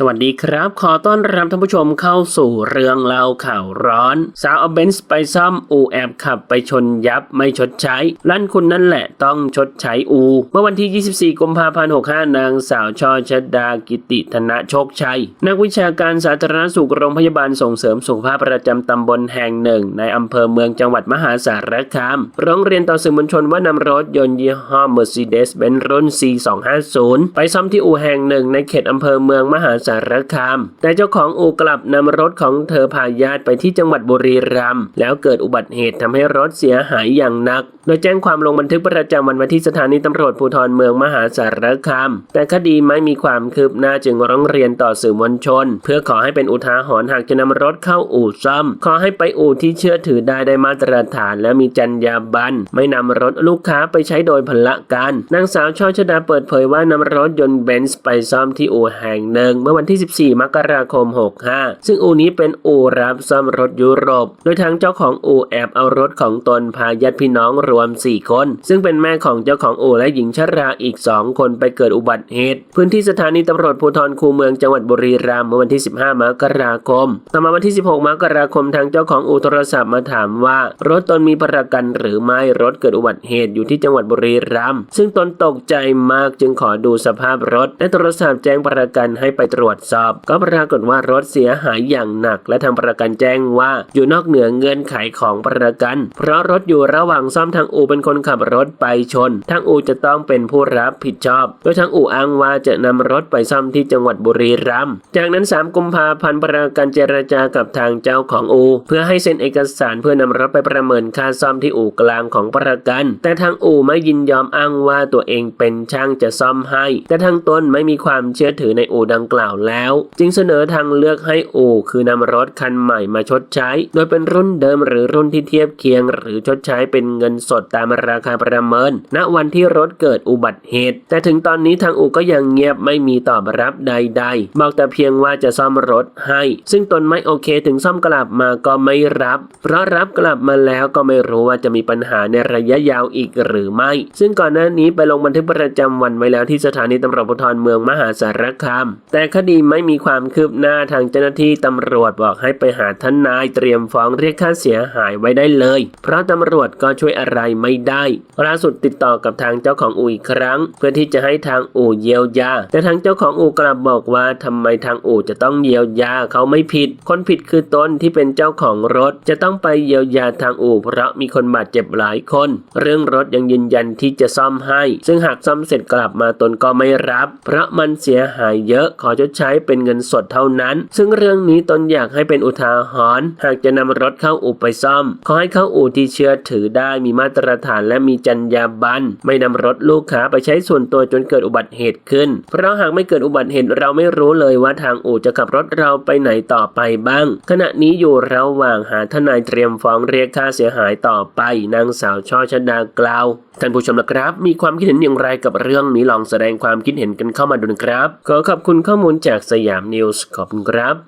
สวัสดีครับ ขอต้อนรับท่านผู้ชมเข้าสู่เรื่องเล่าข่าวร้อน สาวเอาเบนซ์ไปซ่อมอูแอบขับไปชนยับไม่ชดใช้ลั่นคุณนั่นแหละต้องชดใช้อู เมื่อวันที่ 24 กุมภาพันธ์ 65 นางสาวชอชดากิติธนโชคชัย นักวิชาการสาธารณสุขโรงพยาบาลส่งเสริมสุขภาพประจำตำบลแห่งหนึ่ง ในอำเภอเมืองจังหวัดมหาสารคาม ร้องเรียนต่อสื่อมวลชนว่านำรถยนต์ยี่ห้อ Mercedes-Benz รุ่น C250 ไปซ่อมที่อู่แห่งหนึ่งในเขตอำเภอเมืองมหาสารคาม แต่เจ้าของอู่กลับนำรถของเธอพาญาติไปที่จังหวัดบุรีรัมย์แล้วเกิดอุบัติเหตุทำให้รถเสียหายอย่างหนัก โดยแจ้งความลงบันทึกประจำวันไว้ที่สถานีตำรวจภูธรเมืองมหาสารคาม แต่คดีไม่มีความคืบหน้าจึงร้องเรียนต่อสื่อมวลชน เพื่อขอให้เป็นอุทาหรณ์หากจะนำรถเข้าอู่ซ่อมขอให้ไปอู่ที่เชื่อถือได้ได้มาตรฐาน และมีจรรยาบรรณไม่นำรถลูกค้าไปใช้โดยพละการนางสาวช่อชดาเปิดเผยว่านำรถยนต์เบนซ์ไปซ่อมที่อู่แห่งหนึ่งมื่อวันที่ 14 มกราคม 65 ซึ่งอู่นี้เป็นอู่รับซ่อมรถยุโรป โดยทางเจ้าของอู่แอบเอารถของตนพาญาติพี่น้องรวม 4 คน ซึ่งเป็นแม่ของเจ้าของอู่และหญิงชราอีก 2 คนไปเกิดอุบัติเหตุ พื้นที่สถานีตำรวจภูธรคูเมืองจังหวัดบุรีรัมย์เมื่อวันที่ 15 มกราคม ต่อมาวันที่ 16 มกราคมทางเจ้าของอู่โทรศัพท์มาถามว่า รถตนมีประกันหรือไม่รถเกิดอุบัติเหตุอยู่ที่จังหวัดบุรีรัมย์ซึ่งตนตกใจมากจึงขอดูสภาพรถและโทรศัพท์แจ้งประกันให้ไปตรวจสอบ ก็ปรากฏว่ารถเสียหายอย่างหนัก และทางประกันแจ้งว่าอยู่นอกเหนือเงื่อนไขของประกัน เพราะรถอยู่ระหว่างซ่อมทางอู่เป็นคนขับรถไปชน ทางอู่จะต้องเป็นผู้รับผิดชอบ โดยทางอู่อ้างว่าจะนำรถไปซ่อมที่จังหวัดบุรีรัมย์ จากนั้น 3 กุมภาพันธ์ประกันเจรจากับทางเจ้าของอู่เพื่อให้เซ็นเอกสารเพื่อนำรถไปประเมินค่าซ่อมที่อู่กลางของประกัน แต่ทางอู่ไม่ยินยอมอ้างว่าตัวเองเป็นช่างจะซ่อมให้ แต่ทางตนไม่มีความเชื่อถือในอู่ดังกล่าวแล้ว จึงเสนอทางเลือกให้อู่คือนำรถคันใหม่มาชดใช้ โดยเป็นรุ่นเดิมหรือรุ่นที่เทียบเคียง หรือชดใช้เป็นเงินสดตามราคาประเมิน ณวันที่รถเกิดอุบัติเหตุ แต่ถึงตอนนี้ทางอู่ก็ยังเงียบไม่มีตอบรับใด ๆ บอกแต่เพียงว่าจะซ่อมรถให้ ซึ่งตนไม่โอเคถึงซ่อมกลับมาก็ไม่รับ เพราะรับกลับมาแล้วก็ไม่รู้ว่าจะมีปัญหาในระยะยาวอีกหรือไม่ ซึ่งก่อนหน้านี้ไปลงบันทึกประจำวันไว้แล้วที่สถานีตำรวจภูธรเมืองมหาสารคาม แต่คดีไม่มีความคืบหน้าทางเจ้าหน้าที่ตำรวจบอกให้ไปหาท่านนายเตรียมฟ้องเรียกค่าเสียหายไว้ได้เลย เพราะตำรวจก็ช่วยอะไรไม่ได้ล่าสุดติดต่อกับทางเจ้าของอู่อีกครั้ง เพื่อที่จะให้ทางอู่เยียวยา แต่ทางเจ้าของอู่กลับบอกว่าทำไมทางอู่จะต้องเยียวยาเขาไม่ผิด คนผิดคือตนที่เป็นเจ้าของรถ จะต้องไปเยียวยาทางอู่เพราะมีคนบาดเจ็บหลายคน เรื่องรถยังยืนยันที่จะซ่อมให้ ซึ่งหากซ่อมเสร็จกลับมาตนก็ไม่รับ เพราะมันเสียหายเยอะขอชดใช้เป็นเงินสดเท่านั้น ซึ่งเรื่องนี้ตนอยากให้เป็นอุทาหรณ์หากจะนำรถเข้าอู่ไปซ่อม ขอให้เข้าอู่ที่เชื่อถือได้มีมาตรฐานและมีจรรยาบรรณไม่นำรถลูกค้าไปใช้ส่วนตัวจนเกิดอุบัติเหตุขึ้น เพราะหากไม่เกิดอุบัติเหตุเราไม่รู้เลยว่าทางอู่จะขับรถเราไปไหนต่อไปบ้าง ขณะนี้อยู่ระหว่างหาทนายเตรียมฟ้องเรียกค่าเสียหายต่อไป นางสาวช่อชดากล่าวท่านผู้ชมนะครับ มีความคิดเห็นอย่างไรกับเรื่องนี้ลองแสดงความคิดเห็นกันเข้ามาดูนะครับ ขอขอบคุณข้อมูลจากสยามนิวส์ขอบคุณครับ